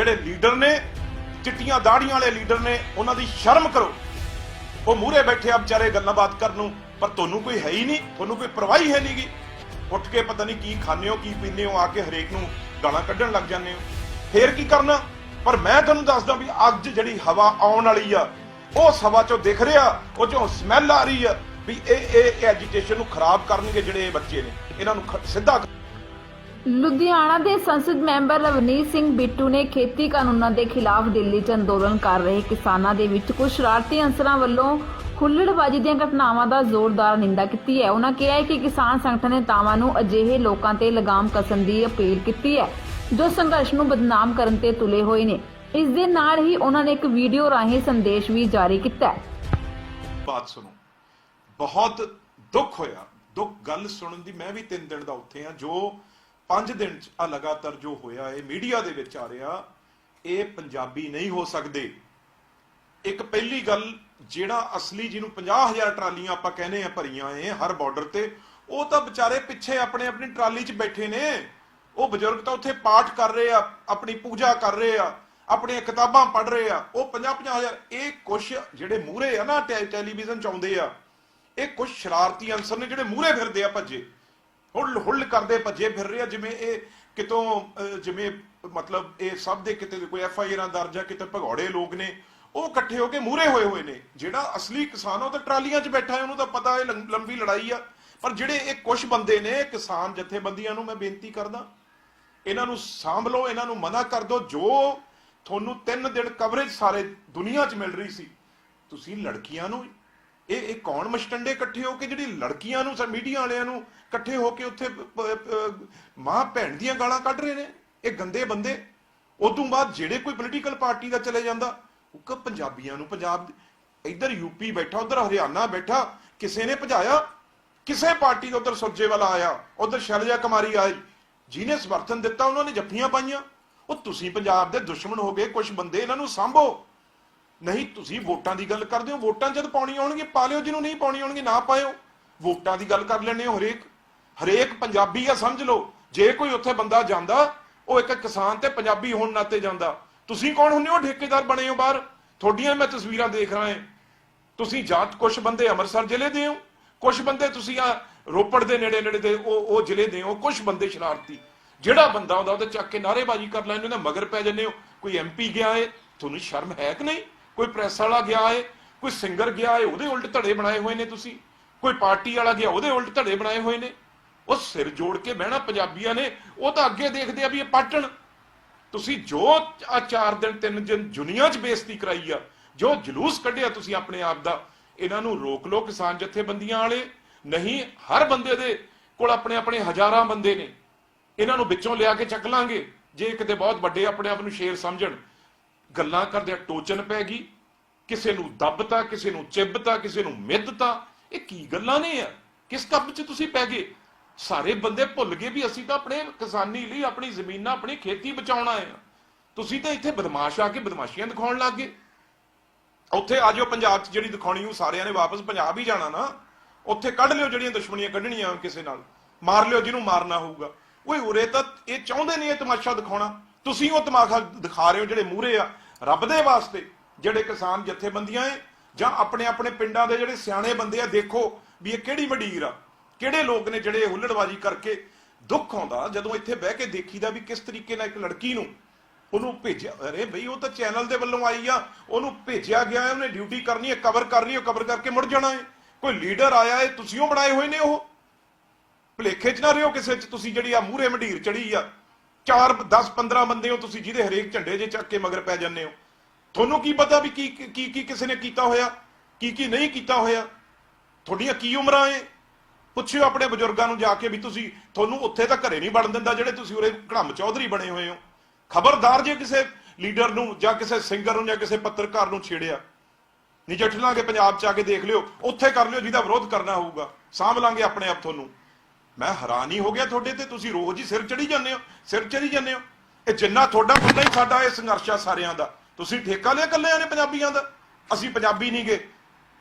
ਜਿਹੜੇ ਲੀਡਰ ਨੇ, ਚਿੱਟੀਆਂ ਦਾੜੀਆਂ ਵਾਲੇ ਲੀਡਰ ਨੇ, ਉਹਨਾਂ ਦੀ ਸ਼ਰਮ ਕਰੋ। ਉਹ ਮੂਹਰੇ ਬੈਠੇ ਆ ਵਿਚਾਰੇ ਗੱਲਾਂ ਬਾਤ ਕਰਨ ਨੂੰ, ਪਰ ਤੁਹਾਨੂੰ ਕੋਈ ਹੈ ਹੀ ਨਹੀਂ, ਤੁਹਾਨੂੰ ਕੋਈ ਪਰਵਾਹ ਹੈ ਨਹੀਂਗੀ। ਉੱਠ ਕੇ ਪਤਾ ਨਹੀਂ ਕੀ ਖਾਂਦੇ ਹੋ, ਕੀ ਪੀਂਦੇ ਹੋ, ਆ ਕੇ ਹਰੇਕ ਨੂੰ ਗਾਲਾਂ ਕੱਢਣ ਲੱਗ ਜਾਂਦੇ ਹੋ। ਫੇਰ ਕੀ ਕਰਨਾ? ਪਰ ਮੈਂ ਤੁਹਾਨੂੰ ਦੱਸਦਾ ਵੀ ਅੱਜ ਜਿਹੜੀ ਹਵਾ ਆਉਣ ਵਾਲੀ ਆ ਉਸ ਹਵਾ ਚੋਂ ਦਿਖ ਰਿਹਾ, ਉਹ ਚੋਂ ਸਮੈਲ ਆ ਰਹੀ ਆ, ਵੀ ਇਹ ਇਹ ਐਜੀਟੇਸ਼ਨ ਨੂੰ ਖਰਾਬ ਕਰਨਗੇ ਜਿਹੜੇ ਬੱਚੇ ਨੇ। ਇਹਨਾਂ ਨੂੰ ਸਿੱਧਾ ਲੁਧਿਆਣਾ ਦੇ ਸੰਸਦ ਮੈਂਬਰ ਰਵਨੀਤ ਸਿੰਘ ਬਿੱਟੂ ਨੇ ਖੇਤੀ ਕਾਨੂੰਨਾਂ ਦੇ ਖਿਲਾਫ ਦਿੱਲੀ 'ਚ ਅੰਦੋਲਨ ਕਰ ਰਹੇ ਕਿਸਾਨਾਂ ਦੇ ਵਿੱਚ ਕੁਝ ਸ਼ਰਾਰਤੀ ਅੰਸਰਾਂ ਵੱਲੋਂ ਹੁੱਲੜਬਾਜ਼ੀ ਦੀਆਂ ਘਟਨਾਵਾਂ ਦਾ ਜ਼ੋਰਦਾਰ ਨਿੰਦਾ ਕੀਤੀ ਹੈ। ਉਹਨਾਂ ਕਿਹਾ ਹੈ ਕਿ ਕਿਸਾਨ ਸੰਗਠਨ ਨੇਤਾਵਾਂ ਨੂੰ ਅਜਿਹੇ ਲੋਕਾਂ ਤੇ ਲਗਾਮ ਕਸਣ ਦੀ ਅਪੀਲ ਕੀਤੀ ਹੈ, ਜੋ ਸੰਘਰਸ਼ ਨੂੰ ਬਦਨਾਮ ਕਰਨ ਤੇ ਤੁਲੇ ਹੋਏ ਨੇ। ਇਸ ਦੇ ਨਾਲ ਹੀ ਉਹਨਾਂ ਨੇ ਇੱਕ ਵੀਡੀਓ ਰਾਹੀਂ ਸੰਦੇਸ਼ ਵੀ ਜਾਰੀ ਕੀਤਾ ਹੈ। ਬਾਤ ਸੁਣੋ। ਬਹੁਤ ਦੁੱਖ ਹੋਇਆ। ਦੁੱਖ ਗੱਲ ਸੁਣਨ ਦੀ ਮੈਂ ਵੀ 3 ਦਿਨ ਦਾ ਉੱਥੇ ਆ ਜੋ 5 ਦਿਨ ਚ ਆ ਲਗਾਤਾਰ ਜੋ ਹੋਇਆ, ਇਹ ਮੀਡੀਆ ਦੇ ਵਿੱਚ ਆ ਰਿਹਾ, ਇਹ ਪੰਜਾਬੀ ਨਹੀਂ ਹੋ ਸਕਦੇ। ਇੱਕ ਪਹਿਲੀ ਗੱਲ, ਜਿਹੜਾ ਅਸਲੀ ਜਿਹਨੂੰ 50000 ਟਰਾਲੀਆਂ ਆਪਾਂ ਕਹਿੰਦੇ ਆ ਭਰੀਆਂ ਏ ਹਰ ਬਾਰਡਰ ਤੇ, ਉਹ ਤਾਂ ਵਿਚਾਰੇ ਪਿੱਛੇ ਆਪਣੇ ਆਪਣੀ ਟਰਾਲੀ 'ਚ ਬੈਠੇ ਨੇ। ਉਹ ਬਜ਼ੁਰਗ ਤਾਂ ਉੱਥੇ ਪਾਠ ਕਰ ਰਹੇ ਆ, ਆਪਣੀ ਪੂਜਾ ਕਰ ਰਹੇ ਆ, ਆਪਣੀਆਂ ਕਿਤਾਬਾਂ ਪੜ੍ਹ ਰਹੇ ਆ। ਉਹ 50 50000 ਇਹ ਕੁਛ ਜਿਹੜੇ ਮੂਹਰੇ ਆ ਨਾ ਟੈ- ਟੈਲੀਵਿਜ਼ਨ 'ਚ ਆਉਂਦੇ ਆ, ਇਹ ਕੁਝ ਸ਼ਰਾਰਤੀ ਅਨਸਰ ਨੇ ਜਿਹੜੇ ਮੂਹਰੇ ਫਿਰਦੇ ਆ ਭੱਜੇ। ਹੁੱਲ ਹੁੱਲ ਕਰਦੇ ਭੱਜੇ ਫਿਰ ਰਹੇ ਆ, ਜਿਵੇਂ ਇਹ ਕਿਤੋਂ ਜਿਵੇਂ ਮਤਲਬ ਇਹ ਸਭ ਦੇ ਕਿਤੇ ਕੋਈ ਐਫ ਆਈ ਆਰਾਂ ਦਰਜ ਆ, ਕਿਤੇ ਭਗੌੜੇ ਲੋਕ ਨੇ, ਉਹ ਇਕੱਠੇ ਹੋ ਕੇ ਮੂਹਰੇ ਹੋਏ ਹੋਏ ਨੇ। ਜਿਹੜਾ ਅਸਲੀ ਕਿਸਾਨ ਉਹ ਤਾਂ ਟਰਾਲੀਆਂ 'ਚ ਬੈਠਾ ਹੈ, ਉਹਨੂੰ ਤਾਂ ਪਤਾ ਹੈ ਲੰਬੀ ਲੜਾਈ ਆ। ਪਰ ਜਿਹੜੇ ਇਹ ਕੁਝ ਬੰਦੇ ਨੇ, ਕਿਸਾਨ ਜਥੇਬੰਦੀਆਂ ਨੂੰ ਮੈਂ ਬੇਨਤੀ ਕਰਦਾ, ਇਹਨਾਂ ਨੂੰ ਸਾਂਭ ਲਓ, ਇਹਨਾਂ ਨੂੰ ਮਨਾ ਕਰ ਦਿਓ। ਜੋ ਤੁਹਾਨੂੰ 3 ਦਿਨ ਕਵਰੇਜ ਸਾਰੇ ਦੁਨੀਆ 'ਚ ਮਿਲ ਰਹੀ ਸੀ, ਤੁਸੀਂ ਲੜਕੀਆਂ ਨੂੰ, ਇਹ ਇਹ ਕੌਣ ਮਸਟੰਡੇ ਇਕੱਠੇ ਹੋ ਕੇ, ਜਿਹੜੀ ਲੜਕੀਆਂ ਨੂੰ ਮੀਡੀਆ ਵਾਲਿਆਂ ਨੂੰ ਇਕੱਠੇ ਹੋ ਕੇ ਉੱਥੇ ਮਾਂ ਭੈਣ ਦੀਆਂ ਗਾਲਾਂ ਕੱਢ ਰਹੇ ਨੇ, ਇਹ ਗੰਦੇ ਬੰਦੇ। ਉਦੋਂ ਬਾਅਦ ਜਿਹੜੇ ਕੋਈ ਪੋਲੀਟੀਕਲ ਪਾਰਟੀ ਦਾ ਚਲੇ ਜਾਂਦਾ, ਉਹ ਪੰਜਾਬੀਆਂ ਨੂੰ, ਪੰਜਾਬ ਇੱਧਰ ਯੂਪੀ ਬੈਠਾ, ਉਧਰ ਹਰਿਆਣਾ ਬੈਠਾ, ਕਿਸੇ ਨੇ ਭਜਾਇਆ, ਕਿਸੇ ਪਾਰਟੀ ਦਾ ਉਧਰ ਸੁਰਜੇਵਾਲਾ ਆਇਆ, ਉਧਰ ਸ਼ੈਲਜਾ ਕੁਮਾਰੀ ਆਈ, ਜਿਹਨੇ ਸਮਰਥਨ ਦਿੱਤਾ, ਉਹਨਾਂ ਨੇ ਜੱਫੀਆਂ ਪਾਈਆਂ। ਉਹ ਤੁਸੀਂ ਪੰਜਾਬ ਦੇ ਦੁਸ਼ਮਣ ਹੋ ਗਏ ਕੁਝ ਬੰਦੇ ਇਹਨਾਂ ਨੂੰ ਸਾਂਭੋ। ਨਹੀਂ, ਤੁਸੀਂ ਵੋਟਾਂ ਦੀ ਗੱਲ ਕਰਦੇ ਹੋ, ਵੋਟਾਂ ਜਦ ਪਾਉਣੀ ਆਉਣਗੇ ਪਾ ਲਿਓ, ਜਿਹਨੂੰ ਨਹੀਂ ਪਾਉਣੀ ਆਉਣਗੇ ਨਾ ਪਾਇਓ। ਵੋਟਾਂ ਦੀ ਗੱਲ ਕਰ ਲੈਣੇ ਹੋ ਹਰੇਕ। ਹਰੇਕ ਪੰਜਾਬੀ ਆ, ਸਮਝ ਲਓ। ਜੇ ਕੋਈ ਉੱਥੇ ਬੰਦਾ ਜਾਂਦਾ, ਉਹ ਇੱਕ ਕਿਸਾਨ ਤੇ ਪੰਜਾਬੀ ਹੋਣ ਨਾਤੇ ਜਾਂਦਾ। ਤੁਸੀਂ ਕੌਣ ਹੁੰਦੇ ਹੋ? ਠੇਕੇਦਾਰ ਬਣੇ ਹੋ ਬਾਹਰ। ਤੁਹਾਡੀਆਂ ਮੈਂ ਤਸਵੀਰਾਂ ਦੇਖ ਰਹਾ ਹਾਂ। ਤੁਸੀਂ ਜਾਤ ਕੁਝ ਬੰਦੇ ਅੰਮ੍ਰਿਤਸਰ ਜ਼ਿਲ੍ਹੇ ਦੇ ਹੋ? ਕੁਝ ਬੰਦੇ ਤੁਸੀਂ ਆ ਰੋਪੜ ਦੇ ਨੇੜੇ ਨੇੜੇ ਦੇ ਉਹ ਉਹ ਜ਼ਿਲ੍ਹੇ ਦੇ ਹੋ? ਕੁਝ ਬੰਦੇ ਸ਼ਰਾਰਤੀ। ਜਿਹੜਾ ਬੰਦਾ ਹੁੰਦਾ ਉਹਦੇ ਚੱਕ ਕੇ ਨਾਰੇਬਾਜ਼ੀ ਕਰ ਲੈਂਦੇ ਉਹਦੇ ਮਗਰ ਪੈ ਜੰਨੇ ਹੋ। ਕੋਈ ਐਮਪੀ ਗਿਆ ਏ, ਤੁਹਾਨੂੰ ਸ਼ਰਮ ਹੈ ਕਿ ਨਹੀਂ? ਕੋਈ ਪ੍ਰੈਸ ਵਾਲਾ ਗਿਆ ਏ, ਕੋਈ ਸਿੰਗਰ ਗਿਆ ਏ, ਉਹਦੇ ਉਲਟ ਧੜੇ ਬਣਾਏ ਹੋਏ ਨੇ ਤੁਸੀਂ। ਕੋਈ ਪਾਰਟੀ ਵਾਲਾ ਗਿਆ, ਉਹਦੇ ਉਲਟ ਧੜੇ ਬਣਾਏ ਹੋਏ ਨੇ। ਉਹ ਸਿਰ ਜੋੜ ਕੇ ਬਹਿਣਾ, ਪੰਜਾਬੀਆਂ ਨੇ, ਉਹ ਤਾਂ ਅੱਗੇ ਦੇਖਦੇ ਆ ਵੀ ਇਹ ਪਾਟਣ। ਤੁਸੀਂ ਜੋ ਆ ਚਾਰ ਦਿਨ, ਤਿੰਨ ਦਿਨ ਦੁਨੀਆ 'ਚ ਬੇਇੱਜ਼ਤੀ ਕਰਾਈ ਆ, ਜੋ ਜਲੂਸ ਕੱਢਿਆ ਤੁਸੀਂ ਆਪਣੇ ਆਪ ਦਾ, ਇਹਨਾਂ ਨੂੰ ਰੋਕ ਲਓ ਕਿਸਾਨ ਜਥੇਬੰਦੀਆਂ ਵਾਲੇ। ਨਹੀਂ, ਹਰ ਬੰਦੇ ਦੇ ਕੋਲ ਆਪਣੇ ਆਪਣੇ ਹਜ਼ਾਰਾਂ ਬੰਦੇ ਨੇ। ਇਹਨਾਂ ਨੂੰ ਵਿੱਚੋਂ ਲਿਆ ਕੇ ਚੱਕ ਲਾਂਗੇ, ਜੇ ਕਿਤੇ ਬਹੁਤ ਵੱਡੇ ਆਪਣੇ ਆਪ ਨੂੰ ਸ਼ੇਰ ਸਮਝਣ। ਗੱਲਾਂ ਕਰਦੇ ਟੋਚਨ ਪੈ ਗਈ। ਕਿਸੇ ਨੂੰ ਦੱਬਤਾ, ਕਿਸੇ ਨੂੰ ਚਿੱਬਤਾ, ਕਿਸੇ ਨੂੰ ਮਿੱਧਤਾ, ਇਹ ਕੀ ਗੱਲਾਂ ਨੇ ਆ? ਕਿਸ ਕੱਪ 'ਚ ਤੁਸੀਂ ਪੈ ਗਏ? ਸਾਰੇ ਬੰਦੇ ਭੁੱਲ ਗਏ ਵੀ ਅਸੀਂ ਤਾਂ ਆਪਣੇ ਕਿਸਾਨੀ ਲਈ ਆਪਣੀ ਜ਼ਮੀਨਾਂ, ਆਪਣੀ ਖੇਤੀ ਬਚਾਉਣ ਆਏ ਆ ਤੁਸੀਂ ਤਾਂ ਇੱਥੇ ਬਦਮਾਸ਼ ਆ ਕੇ ਬਦਮਾਸ਼ੀਆਂ ਦਿਖਾਉਣ ਲੱਗ ਗਏ। ਉੱਥੇ ਆ ਜਾਓ ਪੰਜਾਬ 'ਚ ਜਿਹੜੀ ਦਿਖਾਉਣੀ ਉਹ ਸਾਰਿਆਂ ਨੇ ਵਾਪਸ ਪੰਜਾਬ ਹੀ ਜਾਣਾ ਨਾ। ਉੱਥੇ ਕੱਢ ਲਿਓ ਜਿਹੜੀਆਂ ਦੁਸ਼ਮਣੀਆਂ ਕੱਢਣੀਆਂ ਕਿਸੇ ਨਾਲ। ਮਾਰ ਲਿਓ ਜਿਹਨੂੰ ਮਾਰਨਾ ਹੋਊਗਾ। ਓਏ ਉਰੇ ਤਾਂ ਇਹ ਚਾਹੁੰਦੇ ਨੇ ਇਹ ਤਮਾਸ਼ਾ ਦਿਖਾਉਣਾ। ਤੁਸੀਂ ਉਹ ਤਮਾਸ਼ਾ ਦਿਖਾ ਰਹੇ ਹੋ ਜਿਹੜੇ ਮੂਹਰੇ ਆ। ਰੱਬ ਦੇ ਵਾਸਤੇ ਜਿਹੜੇ ਕਿਸਾਨ ਜਥੇਬੰਦੀਆਂ ਏ ਜਾਂ ਆਪਣੇ ਆਪਣੇ ਪਿੰਡਾਂ ਦੇ ਜਿਹੜੇ ਸਿਆਣੇ ਬੰਦੇ ਆ, ਦੇਖੋ ਵੀ ਇਹ ਕਿਹੜੀ ਵਡੀਰ ਆ। ਕਿਹੜੇ ਲੋਕ ਨੇ ਜਿਹੜੇ ਹੁੱਲੜਬਾਜੀ ਕਰਕੇ ਦੁੱਖ ਆਉਂਦਾ ਜਦੋਂ ਇੱਥੇ ਬਹਿ ਕੇ ਦੇਖੀਦਾ ਵੀ ਕਿਸ ਤਰੀਕੇ ਨਾਲ ਇੱਕ ਲੜਕੀ ਨੂੰ ਉਹਨੂੰ ਭੇਜਿਆ, ਅਰੇ ਬਈ ਉਹ ਤਾਂ ਚੈਨਲ ਦੇ ਵੱਲੋਂ ਆਈ ਆ, ਉਹਨੂੰ ਭੇਜਿਆ ਗਿਆ ਹੈ, ਉਹਨੇ ਡਿਊਟੀ ਕਰਨੀ ਹੈ, ਕਵਰ ਕਰਨੀ ਹੈ ਕਵਰ ਕਰਕੇ ਮੁੜ ਜਾਣਾ ਹੈ। ਕੋਈ ਲੀਡਰ ਆਇਆ ਹੈ, ਤੁਸੀਂ ਉਹ ਬਣਾਏ ਹੋਏ ਨੇ ਉਹ? ਭਲੇਖੇ 'ਚ ਨਾ ਰਿਓ ਕਿਸੇ 'ਚ, ਤੁਸੀਂ ਜਿਹੜੀ ਆ ਮੂਹਰੇ ਮੰਡੀਰ ਚੜੀ ਆ 4 10 15 ਬੰਦੇ ਹੋ, ਤੁਸੀਂ ਜਿਹਦੇ ਹਰੇਕ ਝੰਡੇ ਜੇ ਚੱਕ ਕੇ ਮਗਰ ਪੈ ਜਾਂਦੇ ਹੋ। ਤੁਹਾਨੂੰ ਕੀ ਪਤਾ ਵੀ ਕੀ ਕੀ ਕੀ ਕਿਸੇ ਨੇ ਕੀਤਾ ਹੋਇਆ, ਕੀ ਕੀ ਨਹੀਂ ਕੀਤਾ ਹੋਇਆ? ਤੁਹਾਡੀਆਂ ਕੀ ਉਮਰਾਂ ਏ ਪੁੱਛਿਓ ਆਪਣੇ ਬਜ਼ੁਰਗਾਂ ਨੂੰ ਜਾ ਕੇ ਵੀ ਤੁਸੀਂ ਤੁਹਾਨੂੰ ਉੱਥੇ ਤਾਂ ਘਰੇ ਨਹੀਂ ਵੜਨ ਦਿੰਦਾ ਜਿਹੜੇ ਤੁਸੀਂ ਉਰੇ ਘੜਮ ਚੌਧਰੀ ਬਣੇ ਹੋਏ ਹੋ। ਖਬਰਦਾਰ ਜੇ ਕਿਸੇ ਲੀਡਰ ਨੂੰ ਜਾਂ ਕਿਸੇ ਸਿੰਗਰ ਨੂੰ ਜਾਂ ਕਿਸੇ ਪੱਤਰਕਾਰ ਨੂੰ ਛੇੜਿਆ ਨਜਿੱਠ ਲਾਂਗੇ ਪੰਜਾਬ ਚ ਆ ਕੇ ਦੇਖ ਲਿਓ, ਉੱਥੇ ਕਰ ਲਿਓ ਜਿਹਦਾ ਵਿਰੋਧ ਕਰਨਾ ਹੋਊਗਾ, ਸਾਂਭ ਲਾਂਗੇ ਆਪਣੇ ਆਪ ਤੁਹਾਨੂੰ। ਮੈਂ ਹੈਰਾਨ ਹੀ ਹੋ ਗਿਆ ਤੁਹਾਡੇ ਤੇ, ਤੁਸੀਂ ਰੋਜ਼ ਹੀ ਸਿਰ ਚੜੀ ਜਾਂਦੇ ਹੋ, ਸਿਰ ਚੜੀ ਜਾਂਦੇ ਹੋ। ਇਹ ਜਿੰਨਾ ਤੁਹਾਡਾ ਉਨਾ ਹੀ ਸਾਡਾ ਇਹ ਸੰਘਰਸ਼ ਆ ਸਾਰਿਆਂ ਦਾ। ਤੁਸੀਂ ਠੇਕਾ ਲਿਆ ਕੱਲਿਆਂ ਨੇ ਪੰਜਾਬੀਆਂ ਦਾ? ਅਸੀਂ ਪੰਜਾਬੀ ਨਹੀਂ ਗਏ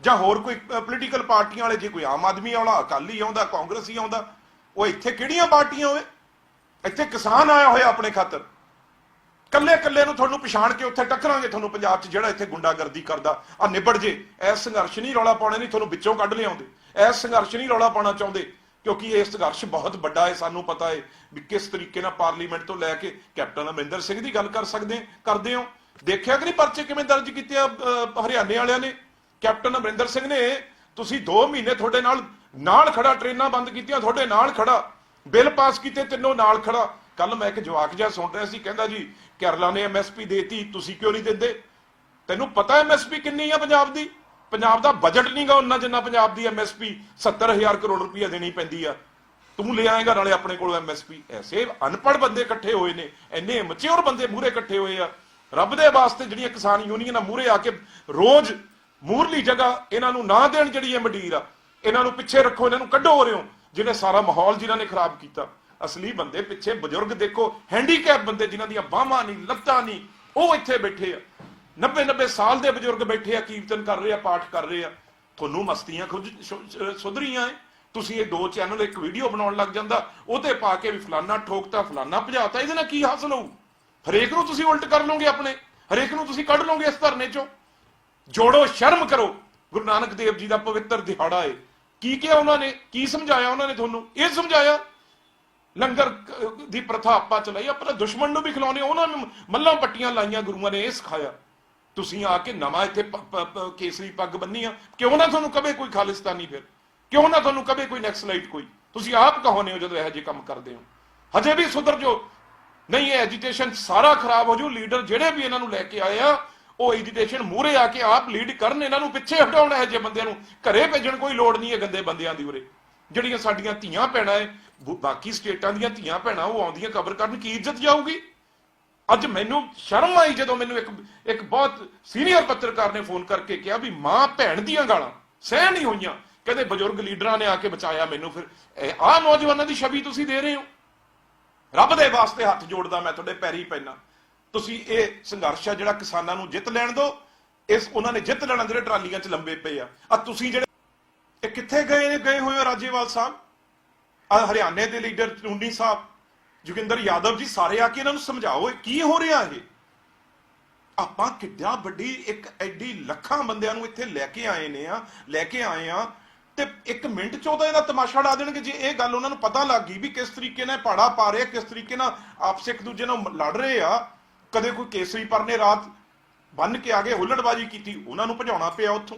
ਜਾਂ ਹੋਰ ਕੋਈ ਪੋਲੀਟੀਕਲ ਪਾਰਟੀਆਂ ਵਾਲੇ, ਜੇ ਕੋਈ ਆਮ ਆਦਮੀ ਆਉਣਾ ਅਕਾਲੀ ਆਉਂਦਾ, ਕਾਂਗਰਸੀ ਆਉਂਦਾ, ਉਹ ਇੱਥੇ ਕਿਹੜੀਆਂ ਪਾਰਟੀਆਂ ਹੋਵੇ? ਇੱਥੇ ਕਿਸਾਨ ਆਇਆ ਹੋਇਆ ਆਪਣੇ ਖਾਤਰ। ਕੱਲੇ ਕੱਲੇ ਨੂੰ ਤੁਹਾਨੂੰ ਪਛਾਣ ਕੇ ਉੱਥੇ ਟੱਕਰਾਂਗੇ, ਤੁਹਾਨੂੰ ਪੰਜਾਬ 'ਚ ਜਿਹੜਾ ਇੱਥੇ ਗੁੰਡਾਗਰਦੀ ਕਰਦਾ ਆ ਨਿਬੜ ਜੇ ਐਸ ਸੰਘਰਸ਼ ਨਹੀਂ ਰੌਲਾ ਪਾਉਣੇ, ਨਹੀਂ ਤੁਹਾਨੂੰ ਵਿੱਚੋਂ ਕੱਢ ਲਿਆਉਂਦੇ। ਐਸ ਸੰਘਰਸ਼ ਨਹੀਂ ਰੌਲਾ ਪਾਉਣਾ ਚਾਹੁੰਦੇ, ਕਿਉਂਕਿ ਇਹ ਸੰਘਰਸ਼ ਬਹੁਤ ਵੱਡਾ ਹੈ, ਸਾਨੂੰ ਪਤਾ ਹੈ ਵੀ ਕਿਸ ਤਰੀਕੇ ਨਾਲ ਪਾਰਲੀਮੈਂਟ ਤੋਂ ਲੈ ਕੇ ਕੈਪਟਨ ਅਮਰਿੰਦਰ ਸਿੰਘ ਦੀ ਗੱਲ ਕਰ ਸਕਦੇ, ਕਰਦੇ ਹੋ। ਦੇਖਿਆ ਕਿ ਨਹੀਂ ਪਰਚੇ ਕਿਵੇਂ ਦਰਜ ਕੀਤੇ ਆ ਹਰਿਆਣੇ ਵਾਲਿਆਂ ਨੇ? ਕੈਪਟਨ ਅਮਰਿੰਦਰ ਸਿੰਘ ਨੇ ਤੁਸੀਂ 2 ਮਹੀਨੇ ਤੁਹਾਡੇ ਨਾਲ ਨਾਲ ਖੜਾ, ਟ੍ਰੇਨਾਂ ਬੰਦ ਕੀਤੀਆਂ, ਤੁਹਾਡੇ ਨਾਲ ਖੜਾ, ਬਿੱਲ ਪਾਸ ਕੀਤੇ, ਤਿੰਨੋਂ ਨਾਲ ਖੜਾ। ਕੱਲ ਮੈਂ ਇੱਕ ਜਵਾਕ ਜਿਹਾ ਸੁਣ ਰਿਹਾ ਸੀ, ਕਹਿੰਦਾ ਜੀ, ਕੇਰਲਾ ਨੇ ਐਮਐਸਪੀ ਦੇਤੀ, ਤੁਸੀਂ ਕਿਉਂ ਨਹੀਂ ਦਿੰਦੇ? ਤੈਨੂੰ ਪਤਾ ਐਮਐਸਪੀ ਕਿੰਨੀ ਆ ਪੰਜਾਬ ਦੀ? ਪੰਜਾਬ ਦਾ ਬਜਟ ਨਹੀਂਗਾ ਉਹਨਾਂ ਜਿੰਨਾ ਪੰਜਾਬ ਦੀ ਐਮਐਸਪੀ 70000 ਕਰੋੜ ਰੁਪਈਆ ਦੇਣੀ ਪੈਂਦੀ ਆ। ਤੂੰ ਲੈ ਆਏਗਾ ਨਾਲੇ ਆਪਣੇ ਕੋਲ ਐਮਐਸਪੀ ਐਸੇ ਅਨਪੜ੍ਹ ਬੰਦੇ ਇਕੱਠੇ ਹੋਏ ਨੇ, ਇੰਨੇ ਮਚਿਓਰ ਬੰਦੇ ਮੂਹਰੇ ਇਕੱਠੇ ਹੋਏ ਆ। ਰੱਬ ਦੇ ਵਾਸਤੇ ਜਿਹੜੀਆਂ ਕਿਸਾਨ ਯੂਨੀਅਨਾਂ ਮੂਹਰੇ ਆ ਕੇ ਰੋਜ਼ ਮੂਰਲੀ ਜਗ੍ਹਾ ਇਹਨਾਂ ਨੂੰ ਨਾ ਦੇਣ ਜਿਹੜੀ ਇਹ ਮੰਡੀਰ ਆ, ਇਹਨਾਂ ਨੂੰ ਪਿੱਛੇ ਰੱਖੋ, ਇਹਨਾਂ ਨੂੰ ਕੱਢੋ ਹੋ ਰਿਓ ਜਿਹਨੇ ਸਾਰਾ ਮਾਹੌਲ ਜਿਨ੍ਹਾਂ ਨੇ ਖਰਾਬ ਕੀਤਾ। ਅਸਲੀ ਬੰਦੇ ਪਿੱਛੇ ਬਜ਼ੁਰਗ ਦੇਖੋ ਹੈਂਡੀਕੈਪ ਬੰਦੇ ਜਿਨ੍ਹਾਂ ਦੀਆਂ ਬਾਹਾਂ ਨਹੀਂ, ਲੱਤਾਂ ਨਹੀਂ, ਉਹ ਇੱਥੇ ਬੈਠੇ ਆ। 90 90 ਸਾਲ ਦੇ ਬਜ਼ੁਰਗ ਬੈਠੇ ਆ, ਕੀਰਤਨ ਕਰ ਰਹੇ ਆ, ਪਾਠ ਕਰ ਰਹੇ ਆ। ਤੁਹਾਨੂੰ ਮਸਤੀਆਂ ਖੁਦ ਸੁਧਰੀਆਂ ਐ। ਤੁਸੀਂ ਇਹ ਦੋ ਚੈਨਲ, ਇੱਕ ਵੀਡੀਓ ਬਣਾਉਣ ਲੱਗ ਜਾਂਦਾ ਉਹ ਪਾ ਕੇ ਵੀ ਫਲਾਨਾ ਠੋਕਤਾ, ਫਲਾਨਾ ਭਜਾਤਾ, ਇਹਦੇ ਨਾਲ ਕੀ ਹਾਸਲ ਹੋਊ? ਹਰੇਕ ਨੂੰ ਤੁਸੀਂ ਉਲਟ ਕਰ ਲਓਗੇ ਆਪਣੇ, ਹਰੇਕ ਨੂੰ ਤੁਸੀਂ ਕੱਢ ਲਓਗੇ ਇਸ ਧਰਨੇ ਚੋਂ। ਜੋੜੋ, ਸ਼ਰਮ ਕਰੋ। ਗੁਰੂ ਨਾਨਕ ਦੇਵ ਜੀ ਦਾ ਪਵਿੱਤਰ ਦਿਹਾੜਾ ਹੈ ਕੀ ਕਿਹਾ ਉਹਨਾਂ ਨੇ? ਕੀ ਸਮਝਾਇਆ ਉਹਨਾਂ ਨੇ ਤੁਹਾਨੂੰ? ਇਹ ਸਮਝਾਇਆ। ਲੰਗਰ ਦੀ ਪ੍ਰਥਾ ਆਪਾਂ ਚਲਾਈ ਆਪਣਾ ਦੁਸ਼ਮਣ ਨੂੰ ਵੀ ਖਿਲਾਉਣੇ ਉਹਨਾਂ ਨੂੰ ਮੱਲਾਂ ਪੱਟੀਆਂ ਲਾਈਆਂ ਗੁਰੂਆਂ ਨੇ, ਇਹ ਸਿਖਾਇਆ। ਤੁਸੀਂ ਆ ਕੇ ਨਵਾਂ ਇੱਥੇ ਕੇਸਰੀ ਪੱਗ ਬੰਨੀ ਆ। ਕਿਉਂ ਨਾ ਤੁਹਾਨੂੰ ਕਦੇ ਕੋਈ ਖਾਲਿਸਤਾਨੀ ਫਿਰ? ਕਿਉਂ ਨਾ ਤੁਹਾਨੂੰ ਕਦੇ ਕੋਈ ਨੈਕਸਲਾਈਟ ਕੋਈ? ਤੁਸੀਂ ਆਪ ਕਹੋਨੇ ਹੋ ਜਦੋਂ ਇਹੋ ਜਿਹੇ ਕੰਮ ਕਰਦੇ ਹੋ। ਹਜੇ ਵੀ ਸੁਧਰ ਜੋ ਨਹੀਂ, ਇਹ ਐਜੀਟੇਸ਼ਨ ਸਾਰਾ ਖਰਾਬ ਹੋ ਜੂ ਲੀਡਰ ਜਿਹੜੇ ਵੀ ਇਹਨਾਂ ਨੂੰ ਲੈ ਕੇ ਆਏ ਆ ਉਹ ਐਜੀਟੇਸ਼ਨ ਮੂਹਰੇ ਆ ਕੇ ਆਪ ਲੀਡ ਕਰਨ, ਇਹਨਾਂ ਨੂੰ ਪਿੱਛੇ ਹਟਾਉਣ ਇਹੋ ਜਿਹੇ ਬੰਦਿਆਂ ਨੂੰ। ਘਰੇ ਭੇਜਣ ਕੋਈ ਲੋੜ ਨਹੀਂ ਹੈ ਗੰਦੇ ਬੰਦਿਆਂ ਦੀ ਉਰੇ। ਜਿਹੜੀਆਂ ਸਾਡੀਆਂ ਧੀਆਂ ਭੈਣਾਂ ਹੈ ਬਾਕੀ ਸਟੇਟਾਂ ਦੀਆਂ ਧੀਆਂ ਭੈਣਾਂ, ਉਹ ਆਉਂਦੀਆਂ ਕਬਰ ਕਰਨ, ਕੀ ਇੱਜ਼ਤ ਜਾਊਗੀ? ਅੱਜ ਮੈਨੂੰ ਸ਼ਰਮ ਆਈ ਜਦੋਂ ਮੈਨੂੰ ਇੱਕ ਇੱਕ ਬਹੁਤ ਸੀਨੀਅਰ ਪੱਤਰਕਾਰ ਨੇ ਫੋਨ ਕਰਕੇ ਕਿਹਾ ਵੀ ਮਾਂ ਭੈਣ ਦੀਆਂ ਗਾਲਾਂ ਸਹਿ ਨਹੀਂ ਹੋਈਆਂ। ਕਹਿੰਦੇ ਬਜ਼ੁਰਗ ਲੀਡਰਾਂ ਨੇ ਆ ਕੇ ਬਚਾਇਆ ਮੈਨੂੰ ਫਿਰ। ਆਹ ਨੌਜਵਾਨਾਂ ਦੀ ਛਵੀ ਤੁਸੀਂ ਦੇ ਰਹੇ ਹੋ। ਰੱਬ ਦੇ ਵਾਸਤੇ ਹੱਥ ਜੋੜਦਾ ਮੈਂ ਤੁਹਾਡੇ ਪੈਰੀ ਪੈਣਾ ਤੁਸੀਂ ਇਹ ਸੰਘਰਸ਼ ਆ ਜਿਹੜਾ ਕਿਸਾਨਾਂ ਨੂੰ ਜਿੱਤ ਲੈਣ ਦਿਓ, ਇਸ ਉਹਨਾਂ ਨੇ ਜਿੱਤ ਲੈਣਾ ਜਿਹੜੇ ਟਰਾਲੀਆਂ 'ਚ ਲੰਬੇ ਪਏ ਆ। ਆ ਤੁਸੀਂ ਜਿਹੜੇ ਇਹ ਕਿੱਥੇ ਗਏ ਗਏ ਹੋਏ ਹੋ ਰਾਜੇਵਾਲ ਸਾਹਿਬ? ਆ ਹਰਿਆਣੇ ਦੇ ਲੀਡਰ ਚੁੰਨੀ ਸਾਹਿਬ, ਜੋਗਿੰਦਰ ਯਾਦਵ ਜੀ, ਸਾਰੇ ਆ ਕੇ ਇਹਨਾਂ ਨੂੰ ਸਮਝਾਓ, ਇਹ ਕੀ ਹੋ ਰਿਹਾ ਇਹ? ਆਪਾਂ ਕਿੱਡਾ ਵੱਡੀ ਇੱਕ ਐਡੀ ਲੱਖਾਂ ਬੰਦਿਆਂ ਨੂੰ ਇੱਥੇ ਲੈ ਕੇ ਆਏ ਨੇ ਆ, ਲੈ ਕੇ ਆਏ ਆ, ਤੇ ਇੱਕ ਮਿੰਟ ਚ ਉਹਦਾ ਇਹਦਾ ਤਮਾਸ਼ਾ ਡਾ ਦੇਣਗੇ ਜੇ ਇਹ ਗੱਲ ਉਹਨਾਂ ਨੂੰ ਪਤਾ ਲੱਗ ਗਈ ਵੀ ਕਿਸ ਤਰੀਕੇ ਨਾਲ ਪਾੜਾ ਪਾ ਰਹੇ, ਕਿਸ ਤਰੀਕੇ ਨਾਲ ਆਪਸ ਇੱਕ ਦੂਜੇ ਨਾਲ ਲੜ ਰਹੇ ਆ। ਕਦੇ ਕੋਈ ਕੇਸਰੀ ਪਰ ਨੇ ਰਾਤ ਬੰਨ ਕੇ ਆ ਗਏ ਹੁੱਲੜਬਾਜੀ ਕੀਤੀ, ਉਹਨਾਂ ਨੂੰ ਭਜਾਉਣਾ ਪਿਆ ਉੱਥੋਂ।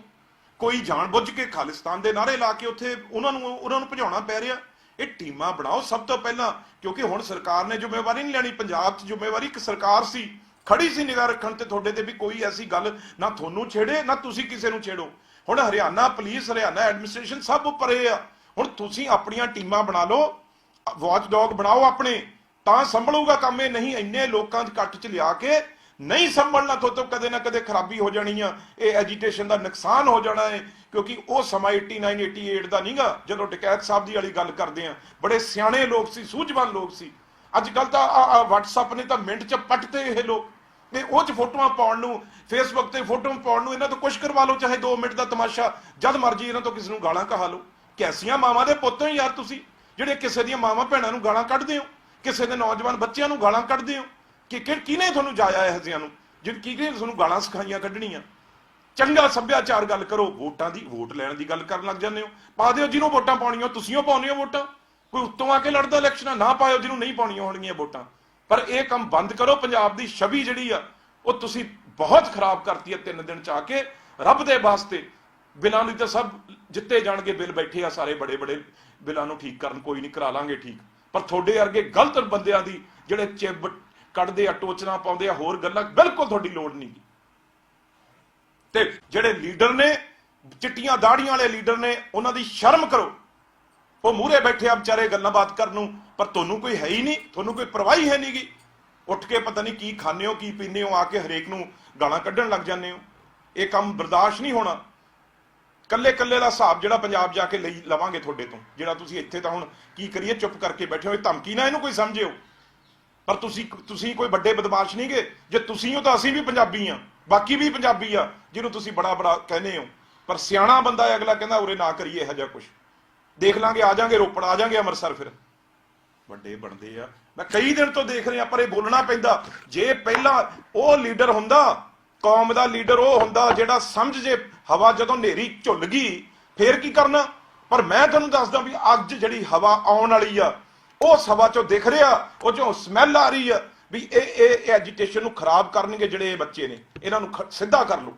ਕੋਈ ਜਾਣਬੁੱਝ ਕੇ ਖਾਲਿਸਤਾਨ ਦੇ ਨਾਰੇ ਲਾ ਕੇ ਉੱਥੇ ਉਹਨਾਂ ਨੂੰ ਉਹਨਾਂ ਨੂੰ ਭਜਾਉਣਾ ਪੈ ਰਿਹਾ। ਇਹ ਟੀਮਾਂ ਬਣਾਓ ਸਭ ਤੋਂ ਪਹਿਲਾਂ, ਕਿਉਂਕਿ ਹੁਣ ਸਰਕਾਰ ਨੇ ਜ਼ਿੰਮੇਵਾਰੀ ਨਹੀਂ ਲੈਣੀ। ਪੰਜਾਬ 'ਚ ਜ਼ਿੰਮੇਵਾਰੀ ਇੱਕ ਸਰਕਾਰ ਸੀ ਖੜੀ ਸੀ ਨਿਗਾਹ ਰੱਖਣ ਤੇ ਤੁਹਾਡੇ ਤੇ ਵੀ ਕੋਈ ਐਸੀ ਗੱਲ ਨਾ ਤੁਹਾਨੂੰ ਛੇੜੇ, ਨਾ ਤੁਸੀਂ ਕਿਸੇ ਨੂੰ ਛੇੜੋ। ਹੁਣ ਹਰਿਆਣਾ ਪੁਲਿਸ, ਹਰਿਆਣਾ ਐਡਮਿਨਿਸਟ੍ਰੇਸ਼ਨ ਸਭ ਉੱਪਰ ਇਹ ਆ। ਹੁਣ ਤੁਸੀਂ ਆਪਣੀਆਂ ਟੀਮਾਂ ਬਣਾ ਲਓ, ਵਾਚ ਡੌਗ ਬਣਾਓ ਆਪਣੇ। ਤਾਂ ਸੰਭਲੂਗਾ ਕੰਮ ਇਹ ਨਹੀਂ, ਇੰਨੇ ਲੋਕਾਂ ਦੇ ਇਕੱਠ 'ਚ ਲਿਆ ਕੇ ਨਹੀਂ ਸੰਭਲਣਾ ਤੋਂ ਤੋਂ, ਕਦੇ ਨਾ ਕਦੇ ਖਰਾਬੀ ਹੋ ਜਾਣੀ ਆ। ਇਹ ਐਜੀਟੇਸ਼ਨ ਦਾ ਨੁਕਸਾਨ ਹੋ ਜਾਣਾ ਹੈ ਕਿਉਂਕਿ ਉਹ ਸਮਾਂ 89 88 ਦਾ ਨਹੀਂਗਾ ਜਦੋਂ ਡਕੈਤ ਸਾਹਿਬ ਦੀ ਵਾਲੀ ਗੱਲ ਕਰਦੇ ਆ। ਬੜੇ ਸਿਆਣੇ ਲੋਕ ਸੀ, ਸੂਝਵਾਨ ਲੋਕ ਸੀ। ਅੱਜ ਕੱਲ ਤਾਂ ਆ WhatsApp ਨੇ ਤਾਂ ਮਿੰਟ 'ਚ ਪੱਟਤੇ ਇਹ ਲੋਕ। ਤੇ ਉਹ 'ਚ ਫੋਟੋਆਂ ਪਾਉਣ ਨੂੰ ਫੇਸਬੁੱਕ ਤੇ ਫੋਟੋਆਂ ਪਾਉਣ ਨੂੰ ਇਹਨਾਂ ਤੋਂ ਕੁਝ ਕਰਵਾ ਲਓ, ਚਾਹੇ 2 ਮਿੰਟ ਦਾ ਤਮਾਸ਼ਾ, ਜਦ ਮਰਜ਼ੀ ਇਹਨਾਂ ਤੋਂ ਕਿਸੇ ਨੂੰ ਗਾਲਾਂ ਕਹਾ ਲਓ। ਕੈਸੀਆਂ ਮਾਵਾਂ ਦੇ ਪੁੱਤ ਹੋ ਯਾਰ ਤੁਸੀਂ, ਜਿਹੜੇ ਕਿਸੇ ਦੀਆਂ ਮਾਵਾਂ ਭੈਣਾਂ ਨੂੰ ਗਾਲਾਂ ਕੱਢਦੇ ਹੋ। ਕਿਸੇ ਦੇ ਨੌਜਵਾਨ ਬੱਚਿਆਂ ਨੂੰ ਗਾਲਾਂ ਕੱਢਦੇ ਹੋ? ਕਿ ਕਿ ਕਿਹਨੇ ਤੁਹਾਨੂੰ ਜਾਇਆ ਇਹ ਜਿਹੀਆਂ ਨੂੰ? ਜਿਨ ਕੀ ਕੀ ਤੁਹਾਨੂੰ ਗਾਲਾਂ ਸਿਖਾਈਆਂ, ਕੱਢਣੀਆਂ? ਚੰਗਾ ਸੱਭਿਆਚਾਰ ਗੱਲ ਕਰੋ, ਵੋਟਾਂ ਦੀ, ਵੋਟ ਲੈਣ ਦੀ ਗੱਲ ਕਰਨ ਲੱਗ ਜਾਂਦੇ ਹੋ। ਪਾ ਦਿਓ ਜਿਹਨੂੰ ਵੋਟਾਂ ਪਾਉਣੀਆਂ ਤੁਸੀਂ ਉਹ ਪਾਉਂਦੇ ਹੋ ਵੋਟਾਂ। ਕੋਈ ਉੱਤੋਂ ਆ ਕੇ ਲੜਦਾ ਇਲੈਕਸ਼ਨਾਂ, ਨਾ ਪਾਇਓ ਜਿਹਨੂੰ ਨਹੀਂ ਪਾਉਣੀਆਂ ਹੋਣਗੀਆਂ ਵੋਟਾਂ। ਪਰ ਇਹ ਕੰਮ ਬੰਦ ਕਰੋ, ਪੰਜਾਬ ਦੀ ਛਵੀ ਜਿਹੜੀ ਆ, ਉਹ ਤੁਸੀਂ ਬਹੁਤ ਖਰਾਬ ਕਰਤੀ ਹੈ ਤਿੰਨ ਦਿਨ ਚ ਆ ਕੇ। ਰੱਬ ਦੇ ਵਾਸਤੇ ਬਿਨਾਂ ਨਹੀਂ ਤਾਂ ਸਭ ਜਿੱਤੇ ਜਾਣਗੇ, ਬਿੱਲ ਬੈਠੇ ਆ ਸਾਰੇ ਬੜੇ ਬੜੇ ਬਿੱਲਾਂ ਨੂੰ ਠੀਕ ਕਰਨ, ਕੋਈ ਨਹੀਂ ਕਰਾ ਲਾਂਗੇ ਠੀਕ। ਪਰ ਤੁਹਾਡੇ ਵਰਗੇ ਗਲਤ ਬੰਦਿਆਂ ਦੀ ਜਿਹੜੇ ਚਿੱਬ ਕੱਢਦੇ ਆ ਟੋਚਣਾ ਪਾਉਂਦੇ ਆ, ਹੋਰ ਗੱਲਾਂ ਬਿਲਕੁਲ ਤੁਹਾਡੀ ਲੋੜ ਨਹੀਂ ਗੀ। ਤੇ ਜਿਹੜੇ ਲੀਡਰ ਨੇ, ਚਿੱਟੀਆਂ ਦਾੜੀਆਂ ਵਾਲੇ ਲੀਡਰ ਨੇ, ਉਹਨਾਂ ਦੀ ਸ਼ਰਮ ਕਰੋ। ਉਹ ਮੂਹਰੇ ਬੈਠੇ ਆ ਵਿਚਾਰੇ ਗੱਲਾਂ ਬਾਤ ਕਰਨ ਨੂੰ, ਪਰ ਤੁਹਾਨੂੰ ਕੋਈ ਹੈ ਹੀ ਨਹੀਂ, ਤੁਹਾਨੂੰ ਕੋਈ ਪਰਵਾਹੀ ਹੈ ਨਹੀਂਗੀ ਉੱਠ ਕੇ ਪਤਾ ਨਹੀਂ ਕੀ ਖਾਣੇ ਹੋ, ਕੀ ਪੀਂਦੇ ਹੋ, ਆ ਕੇ ਹਰੇਕ ਨੂੰ ਗਾਲਾਂ ਕੱਢਣ ਲੱਗ ਜਾਂਦੇ ਹੋ। ਇਹ ਕੰਮ ਬਰਦਾਸ਼ਤ ਨਹੀਂ ਹੋਣਾ। ਕੱਲੇ ਕੱਲੇ ਦਾ ਹਿਸਾਬ ਜਿਹੜਾ ਪੰਜਾਬ ਜਾ ਕੇ ਲਈ ਲਵਾਂਗੇ ਤੁਹਾਡੇ ਤੋਂ, ਜਿਹੜਾ ਤੁਸੀਂ ਇੱਥੇ ਤਾਂ ਹੁਣ ਕੀ ਕਰੀਏ, ਚੁੱਪ ਕਰਕੇ ਬੈਠੇ ਹੋ ਇਹ ਧਮਕੀ ਨਾ ਇਹਨੂੰ ਕੋਈ ਸਮਝਿਓ। ਪਰ ਤੁਸੀਂ ਤੁਸੀਂ ਕੋਈ ਵੱਡੇ ਬਦਮਾਸ਼ ਨਹੀਂਗੇ, ਜੇ ਤੁਸੀਂ ਹੋ ਤਾਂ ਅਸੀਂ ਵੀ ਪੰਜਾਬੀ ਆ ਬਾਕੀ ਵੀ ਪੰਜਾਬੀ ਆ, ਜਿਹਨੂੰ ਤੁਸੀਂ ਬੜਾ ਬੜਾ ਕਹਿੰਦੇ ਹੋ। ਪਰ ਸਿਆਣਾ ਬੰਦਾ ਹੈ ਅਗਲਾ ਕਹਿੰਦਾ, ਉਰੇ ਨਾ ਕਰੀਏ ਇਹੋ ਜਿਹਾ ਕੁਝ ਦੇਖ ਲਾਂਗੇ, ਆ ਜਾਾਂਗੇ ਰੋਪੜ, ਆ ਜਾਾਂਗੇ ਅੰਮ੍ਰਿਤਸਰ ਫਿਰ। ਵੱਡੇ ਬਣਦੇ ਆ। ਮੈਂ ਕਈ ਦਿਨ ਤੋਂ ਦੇਖ ਰਿਹਾ, ਪਰ ਇਹ ਬੋਲਣਾ ਪੈਂਦਾ। ਜੇ ਪਹਿਲਾਂ ਉਹ ਲੀਡਰ ਹੁੰਦਾ ਕੌਮ ਦਾ ਲੀਡਰ ਉਹ ਹੁੰਦਾ ਜਿਹੜਾ ਸਮਝ ਜੇ ਹਵਾ ਜਦੋਂ ਨੇਰੀ ਝੁੱਲ ਗਈ, ਫੇਰ ਕੀ ਕਰਨਾ? ਪਰ ਮੈਂ ਤੁਹਾਨੂੰ ਦੱਸਦਾ ਵੀ ਅੱਜ ਜਿਹੜੀ ਹਵਾ ਆਉਣ ਵਾਲੀ ਆ ਉਸ ਹਵਾ ਚੋਂ ਦਿਖ ਰਿਹਾ, ਉਹ ਚੋਂ ਸਮੈਲ ਆ ਰਹੀ ਆ ਵੀ ਇਹ ਇਹ ਐਜੀਟੇਸ਼ਨ ਨੂੰ ਖਰਾਬ ਕਰਨਗੇ ਜਿਹੜੇ ਇਹ ਬੱਚੇ ਨੇ, ਇਹਨਾਂ ਨੂੰ ਸਿੱਧਾ ਕਰ ਲਓ।